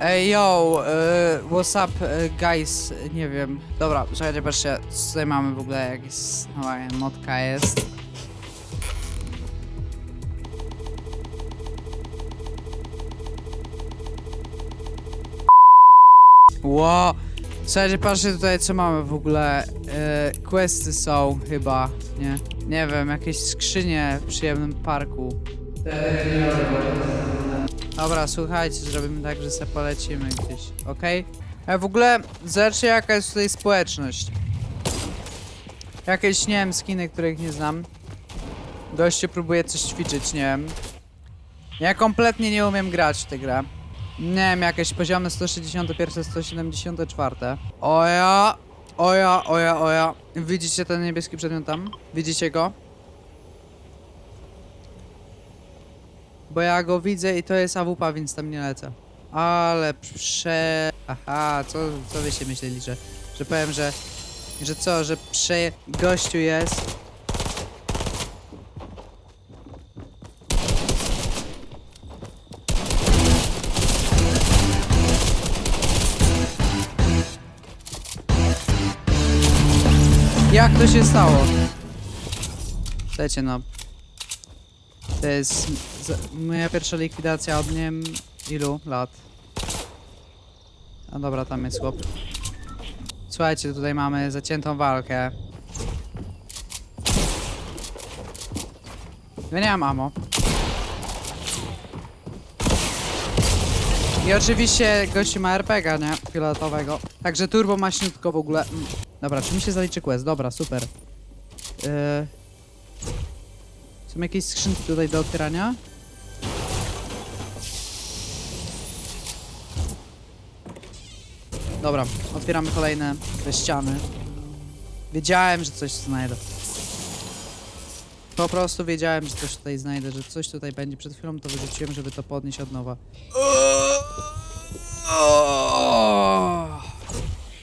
Ej, yo, y, what's up, y, guys? Nie wiem. Dobra, słuchajcie, patrzcie, co tutaj mamy w ogóle, jakieś, no, motka jest. Ło! Słuchajcie, patrzcie tutaj, co mamy w ogóle. E, questy są chyba, nie? Nie wiem, jakieś skrzynie w przyjemnym parku. Dobra, słuchajcie, zrobimy tak, że sobie polecimy gdzieś, okej? A w ogóle, zobaczcie jaka jest tutaj społeczność. Jakieś, nie wiem, skiny, których nie znam. Goście próbuje coś ćwiczyć, nie wiem. Ja kompletnie nie umiem grać w tę grę. Nie wiem, jakieś poziomy 161, 174. Oja, oja, oja, oja. Widzicie ten niebieski przedmiot tam? Widzicie go? Bo ja go widzę i to jest AWP, więc tam nie lecę. Ale prze... Aha, co, co wy się myśleli, że... Że powiem, że... Że co, że prze... Gościu jest... Jak to się stało? Słuchajcie, no. To jest z- moja pierwsza likwidacja od nie ilu lat. A dobra, tam jest chłop. Słuchajcie, tutaj mamy zaciętą walkę. Ja nie mam. I oczywiście gości ma RPGa, nie? Fioletowego. Także turbo maśniutko w ogóle. Mm. Dobra, czy mi się zaliczy quest? Dobra, super. Yy... Są jakieś skrzynki tutaj do otwierania? Dobra, otwieramy kolejne te ściany. Wiedziałem, że coś znajdę. Po prostu wiedziałem, że coś tutaj znajdę, że coś tutaj będzie. Przed chwilą to wyrzuciłem, żeby to podnieść od nowa.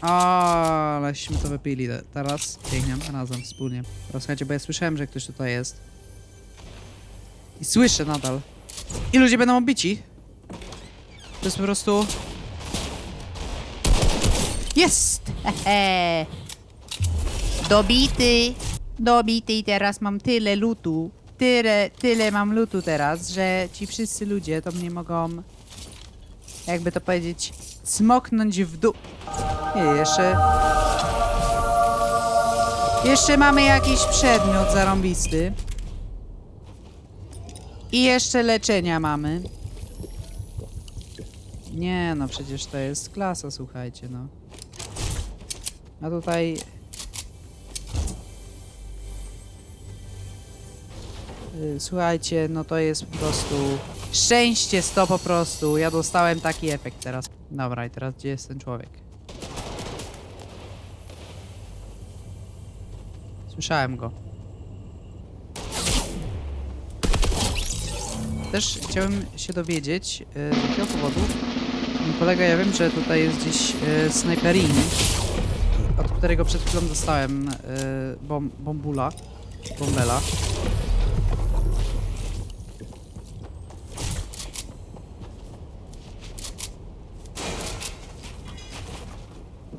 Aleśmy to wypili te- teraz. Pięknie, razem, wspólnie. Teraz słuchajcie, bo ja słyszałem, że ktoś tutaj jest. I słyszę nadal. I ludzie będą obici. To jest po prostu... Jest! Hehe. Dobity! Dobity i teraz mam tyle lutu. Tyle, tyle mam lutu teraz, że ci wszyscy ludzie to mnie mogą... Jakby to powiedzieć... Smoknąć w dół. Nie, jeszcze... Jeszcze mamy jakiś przedmiot zarąbisty. I jeszcze leczenia mamy. Nie, no przecież to jest klasa, słuchajcie, no. A tutaj... Y, Słuchajcie, no to jest po prostu... Szczęście sto po prostu. Ja dostałem taki efekt teraz. Dobra, i teraz gdzie jest ten człowiek? Słyszałem go. Też chciałem się dowiedzieć, e, z jakiego powodu mój kolega, ja wiem, że tutaj jest gdzieś e, snajperin, od którego przed chwilą dostałem e, bom, bombula, bombela.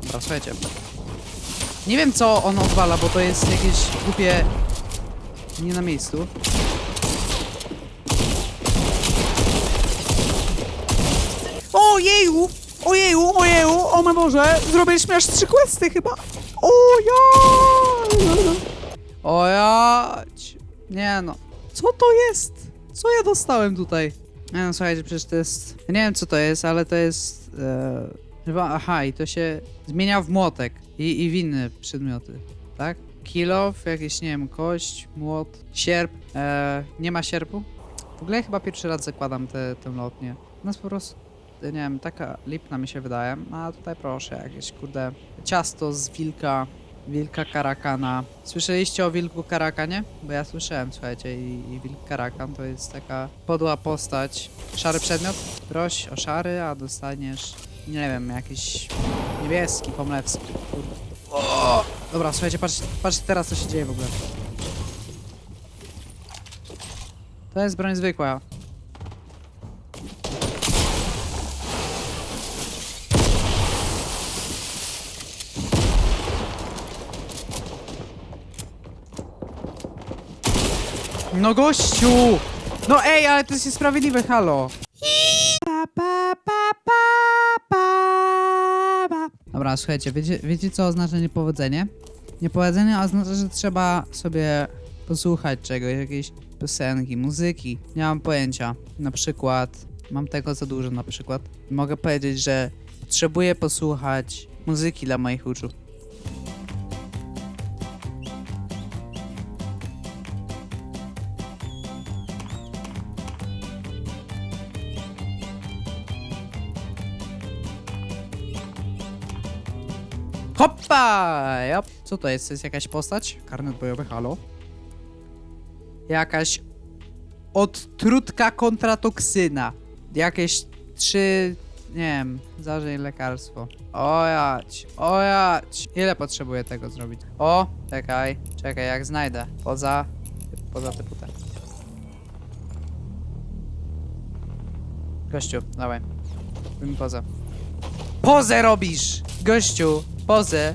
Dobra, słuchajcie. Nie wiem co on odwala, bo to jest jakieś głupie nie na miejscu. Ojeju! Ojeju, mój Boże! Zrobiliśmy aż trzy questy chyba! O ja! O jać! Nie no. Co to jest? Co ja dostałem tutaj? Nie no, słuchajcie, przecież to jest... Ja nie wiem co to jest, ale to jest... E... Chyba, aha, i to się zmienia w młotek i, i w inne przedmioty, tak? Kilof, jakiś, nie wiem, kość, młot, sierp. E... Nie ma sierpu? W ogóle chyba pierwszy raz zakładam te, tę lotnię. Jest po prostu nie wiem, taka lipna mi się wydaje. A tutaj proszę, jakieś kurde ciasto z wilka, wilka karakana. Słyszeliście o wilku karakanie? Bo ja słyszałem, słuchajcie, i, i wilk karakan to jest taka podła postać. Szary przedmiot? Proś o szary, a dostaniesz, nie wiem, jakiś niebieski, pomlewski. Kurde. Dobra, słuchajcie, patrzcie, patrzcie teraz, co się dzieje w ogóle. To jest broń zwykła. No gościu! No ej, ale to jest niesprawiedliwe, halo! Pa, pa, pa, pa, pa, pa. Dobra, słuchajcie, wiecie, wiecie co oznacza niepowodzenie? Niepowodzenie oznacza, że trzeba sobie posłuchać czegoś, jakiejś piosenki, muzyki. Nie mam pojęcia. Na przykład, mam tego za dużo na przykład. Mogę powiedzieć, że potrzebuję posłuchać muzyki dla moich uczniów. Hoppa! Co to jest? To jest jakaś postać? Karnet bojowy, halo? Jakaś odtrutka kontra toksyna. Jakieś trzy... Nie wiem, zażyj lekarstwo. Ojać, ojać. Ile potrzebuję tego zrobić? O, czekaj, czekaj, jak znajdę. Poza... Poza te putę. Gościu, dawaj. Robimy pozę. Pozę robisz! Gościu, pozę.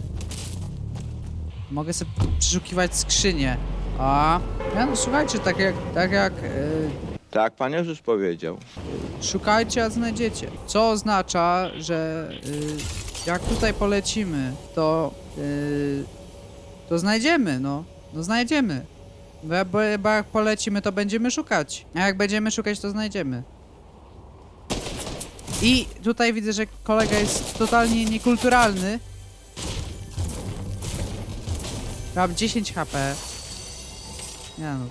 Mogę sobie przeszukiwać skrzynię. A, ja no słuchajcie, tak jak, tak jak yy, Tak, Pan Jezus powiedział. szukajcie, a znajdziecie. Co oznacza, że yy, jak tutaj polecimy, to yy, to znajdziemy, no. No znajdziemy. Bo, bo jak polecimy, to będziemy szukać. A jak będziemy szukać, to znajdziemy. I tutaj widzę, że kolega jest totalnie niekulturalny. Mam 10 HP. Nie no.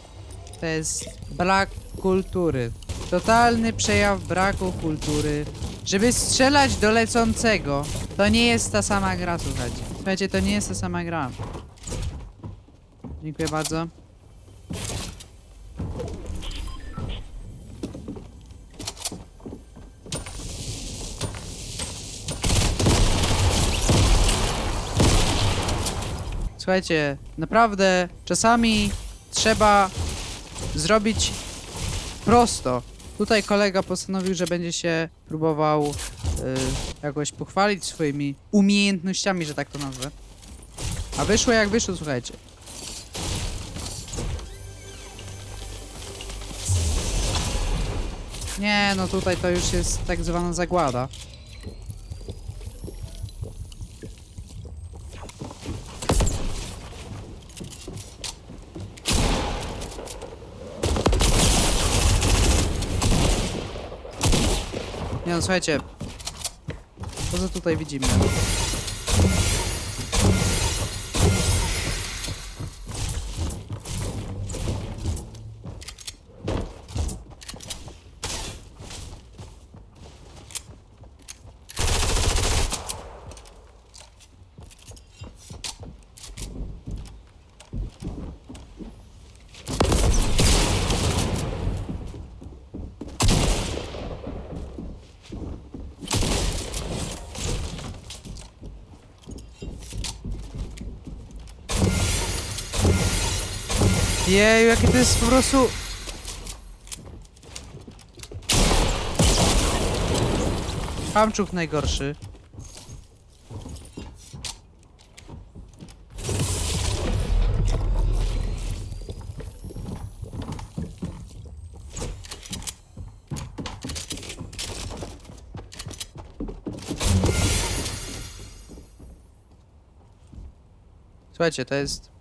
To jest brak kultury. Totalny przejaw braku kultury. Żeby strzelać do lecącego, to nie jest ta sama gra, słuchajcie. Słuchajcie, to nie jest ta sama gra. Dziękuję bardzo. Słuchajcie, naprawdę czasami trzeba zrobić prosto. Tutaj kolega postanowił, że będzie się próbował y, jakoś pochwalić swoimi umiejętnościami, że tak to nazwę. A wyszło jak wyszło, słuchajcie. Nie, no tutaj to już jest tak zwana zagłada. Słuchajcie. Co tutaj widzimy? Jeju, jakie to jest po prostu... Hamczuk najgorszy. Słuchajcie, to jest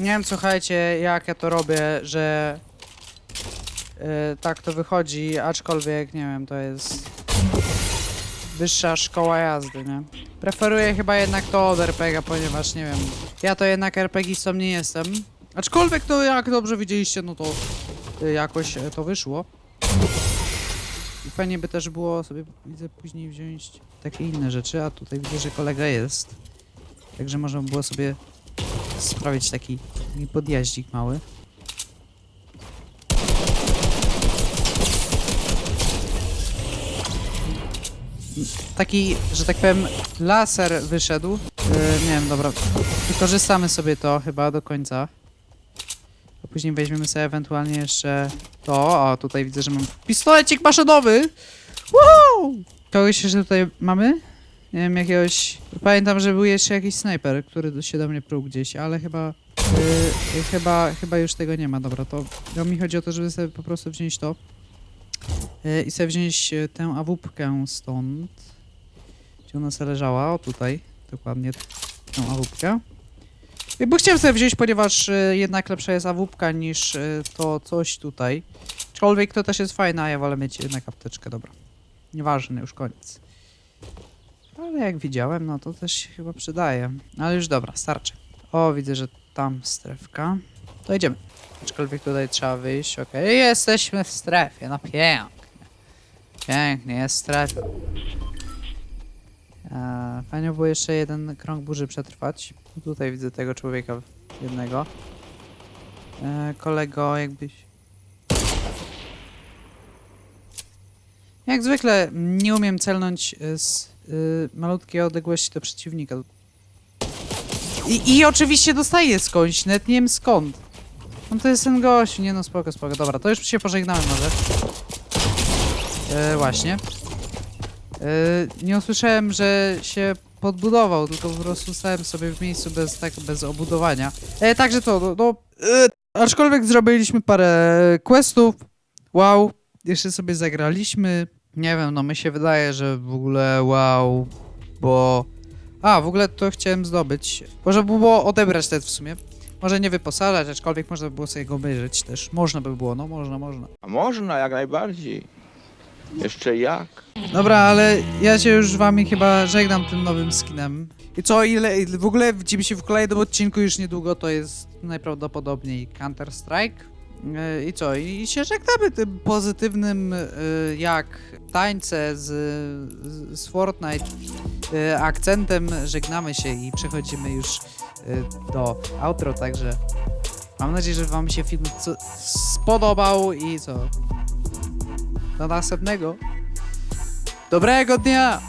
Nie wiem, słuchajcie, jak ja to robię, że yy, tak to wychodzi, aczkolwiek, nie wiem, to jest wyższa szkoła jazdy, nie? Preferuję chyba jednak to od RPG, ponieważ, nie wiem, ja to jednak RPGistą nie jestem. Aczkolwiek to, jak dobrze widzieliście, no to yy, jakoś e, to wyszło. I fajnie by też było sobie, widzę, później wziąć takie inne rzeczy, a tutaj widzę, że kolega jest. Także można było sobie sprawić taki, taki podjaździk mały. Taki, że tak powiem, laser wyszedł. Yy, nie wiem, dobra. Wykorzystamy sobie to chyba do końca. A później weźmiemy sobie ewentualnie jeszcze to. O, tutaj widzę, że mam pistolecik maszynowy. Wow! Kogoś jeszcze tutaj mamy? Nie wiem, jakiegoś... Pamiętam, że był jeszcze jakiś snajper, który się do mnie pruł gdzieś, ale chyba... Yy, chyba, chyba już tego nie ma, dobra, to, to mi chodzi o to, żeby sobie po prostu wziąć to yy, i sobie wziąć yy, tę awupkę stąd, gdzie ona sobie leżała, o tutaj, dokładnie tą awupkę. Yy, Bo chciałem sobie wziąć, ponieważ yy, jednak lepsza jest awupka niż yy, to coś tutaj. Aczkolwiek to też jest fajne, a ja wolę mieć jednak apteczkę, dobra. Nieważne, już koniec. Ale jak widziałem, no to też się chyba przydaje. Ale już dobra, starczy. O, widzę, że tam strefka. To idziemy. Aczkolwiek tutaj trzeba wyjść, okej. Jesteśmy w strefie, no pięknie. Pięknie, jest strefa. Eee, fajnie było jeszcze jeden krąg burzy przetrwać. Tutaj widzę tego człowieka jednego. Eee, kolego, jakbyś... Jak zwykle nie umiem celnąć y, z y, malutkiej odległości do przeciwnika. I, I oczywiście dostaję skądś, nawet nie wiem skąd. No to jest ten gość, nie no spoko, spoko. Dobra, to już się pożegnałem może. E, właśnie. E, nie usłyszałem, że się podbudował, tylko po prostu stałem sobie w miejscu bez, tak, bez obudowania. E, także to, no, no e, aczkolwiek zrobiliśmy parę questów. Wow, jeszcze sobie zagraliśmy. Nie wiem, no mi się wydaje, że w ogóle wow, bo... A, w ogóle to chciałem zdobyć. By było odebrać ten w sumie. Może nie wyposażać, aczkolwiek można by było sobie go obejrzeć też. Można by było, no można, można. A można, jak najbardziej. Jeszcze jak? Dobra, ale ja się już wami chyba żegnam tym nowym skinem. I co, ile, w ogóle widzimy się w kolejnym odcinku już niedługo, to jest najprawdopodobniej Counter-Strike. Yy, I co, i się żegnamy tym pozytywnym, yy, jak tańce z, z, Fortnite yy, akcentem, żegnamy się i przechodzimy już do outro, także mam nadzieję, że wam się film spodobał i co, do następnego. Dobrego dnia!